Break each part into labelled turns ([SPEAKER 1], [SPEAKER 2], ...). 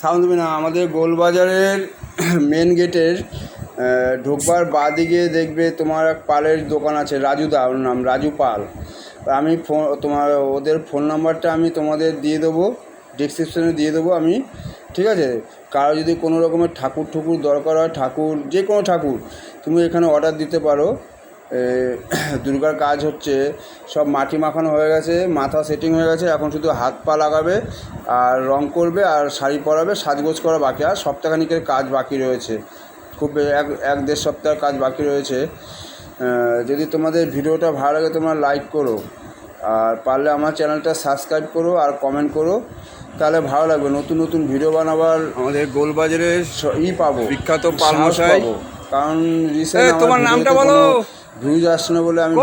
[SPEAKER 1] Sound দেবে না, আমাদের গোলবাজারের মেন গেটের ঢোকবার বাদিকে দেখবে তোমার এক পালের দোকান আছে, রাজু দা, ওর নাম, রাজু পাল। আমি ফোন, তোমার ওদের ফোন নাম্বারটা আমি তোমাদের দিয়ে দেবো ডিসক্রিপশনে দিয়ে দেবো আমি, ঠিক আছে? কারও যদি কোনো রকমের ঠাকুর ঠুকুর দরকার হয়, ঠাকুর যে কোনো ঠাকুর, তুমি এখানে অর্ডার দিতে পারো। দুর্গার কাজ হচ্ছে সব মাটি মাখানো হয়ে গেছে মাথা সেটিং হয়ে গেছে এখন শুধু হাত পা লাগাবে আর রং করবে আর শাড়ি পরাবে সাজগোজ করা বাকি আর সপ্তাহখানিকের কাজ বাকি রয়েছে খুব এক এক দেড় সপ্তাহের কাজ বাকি রয়েছে যদি তোমাদের ভিডিওটা ভালো লাগে তোমরা লাইক করো আর পারলে আমার চ্যানেলটা সাবস্ক্রাইব করো আর কমেন্ট করো তাহলে ভালো লাগবে নতুন নতুন ভিডিও বানাবার
[SPEAKER 2] আমাদের
[SPEAKER 1] গোলবাজারে ই পাবো
[SPEAKER 2] বিখ্যাত পালমশাই
[SPEAKER 1] পাবো। কারণ রিসেন্ট
[SPEAKER 2] তোমার নামটা বলো।
[SPEAKER 1] ভিউজ আসছে না বলে আমি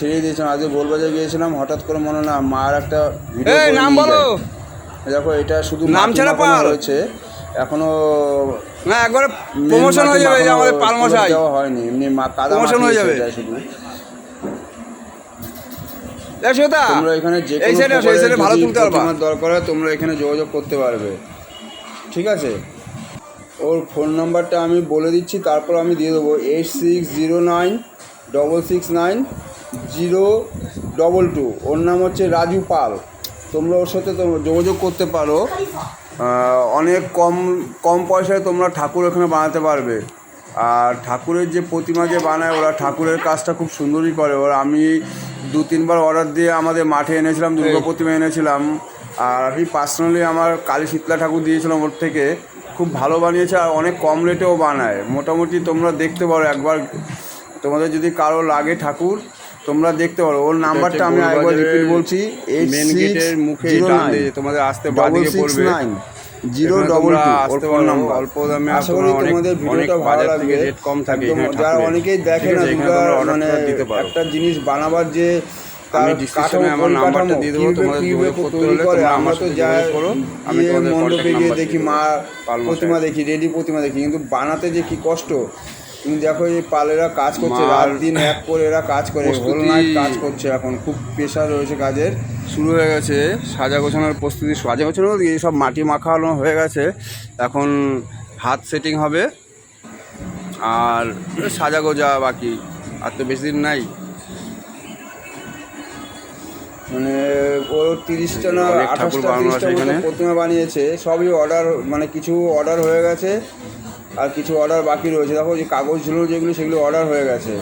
[SPEAKER 1] ছেড়ে দিয়েছিলাম। আজকে গোলবাজার গিয়েছিলাম হঠাৎ করে মনে না মার একটা ভিডিও
[SPEAKER 2] নাম বলো।
[SPEAKER 1] দেখো এটা শুধু
[SPEAKER 2] নাম ছাড়া
[SPEAKER 1] হয়েছে। এখনও
[SPEAKER 2] না একবারে প্রমোশন হয়ে যাবে আমাদের
[SPEAKER 1] দেওয়া হয়নি। এমনি মা কাদা
[SPEAKER 2] Promotion হয়ে যাবে।
[SPEAKER 1] শুধু। তোমরা এখানে যে
[SPEAKER 2] এই সাইডে ভালো তুলতে পারবা।
[SPEAKER 1] দরকার হয় তোমরা এখানে যোগাযোগ করতে পারবে। ঠিক আছে? ওর ফোন নাম্বারটা আমি বলে দিচ্ছি, তারপর আমি দিয়ে দেবো eight six zero nine double six nine zero double two ওর নাম হচ্ছে রাজু পাল। তোমরা ওর সাথে যোগাযোগ করতে পারো। অনেক কম কম পয়সায় তোমরা ঠাকুর এখানে বানাতে পারবে। আর ঠাকুরের যে প্রতিমা যে বানায়, ওরা ঠাকুরের কাজটা খুব সুন্দরই করে। ওরা আমি দু, তিনবার অর্ডার দিয়ে আমাদের মাঠে এনেছিলাম, দুর্গা প্রতিমা এনেছিলাম। আর আমি পার্সোনালি আমার কালী শীতলা ঠাকুর দিয়েছিলাম ওর থেকে। খুব ভালো বানিয়েছে আর অনেক কম রেটেও বানায়। মোটামুটি তোমরা দেখতে পারো একবার। তোমাদের যদি কারও লাগে ঠাকুর তোমরা দেখতে পারো। ওর নাম্বারটা আমি একবার রিপিট বলছি। এইট
[SPEAKER 2] মুখে তোমাদের আসতে
[SPEAKER 1] double six nine zero double
[SPEAKER 2] আসতে
[SPEAKER 1] নাম্বার
[SPEAKER 2] অল্প দামে
[SPEAKER 1] আশা করি তোমাদের ভিডিওটা ভালো লাগবে।
[SPEAKER 2] রেট কম থাকে
[SPEAKER 1] যারা অনেকেই দেখে না দুর্গা মানে। একটা জিনিস বানাবার যে
[SPEAKER 2] আমি আমার নাম্বারটা দিয়ে দেবো, তোমাদের যোগাযোগ করতে হলে তোমরা
[SPEAKER 1] আমার তো
[SPEAKER 2] সাথে যোগাযোগ করো, আমি তোমাদের
[SPEAKER 1] মণ্ডপে
[SPEAKER 2] contact
[SPEAKER 1] গিয়ে দেখি মা। প্রতিমা দেখি রেডি প্রতিমা দেখি কিন্তু বানাতে যে কি কষ্ট। তুমি দেখো এই পালেরা কাজ করছে রাত দিন এক করে এরা কাজ করে হোল নাইট কাজ করছে এখন খুব প্রেশার রয়েছে কাজের।
[SPEAKER 2] শুরু হয়ে গেছে সাজা গোছানোর প্রস্তুতি সাজা গোছানো সব মাটি মাখানো হয়ে গেছে। এখন হাত সেটিং হবে আর সাজা গোজা বাকি আর তো বেশি দিন নাই।
[SPEAKER 1] মানে ওর তিরিশটা না আঠাশটা তিরিশটা মতো প্রতিমা বানিয়েছে। সবই অর্ডার মানে কিছু অর্ডার হয়ে গেছে আর কিছু অর্ডার বাকি রয়েছে। দেখো যে কাগজ ঝুলো যেগুলো সেগুলো অর্ডার হয়ে গেছে।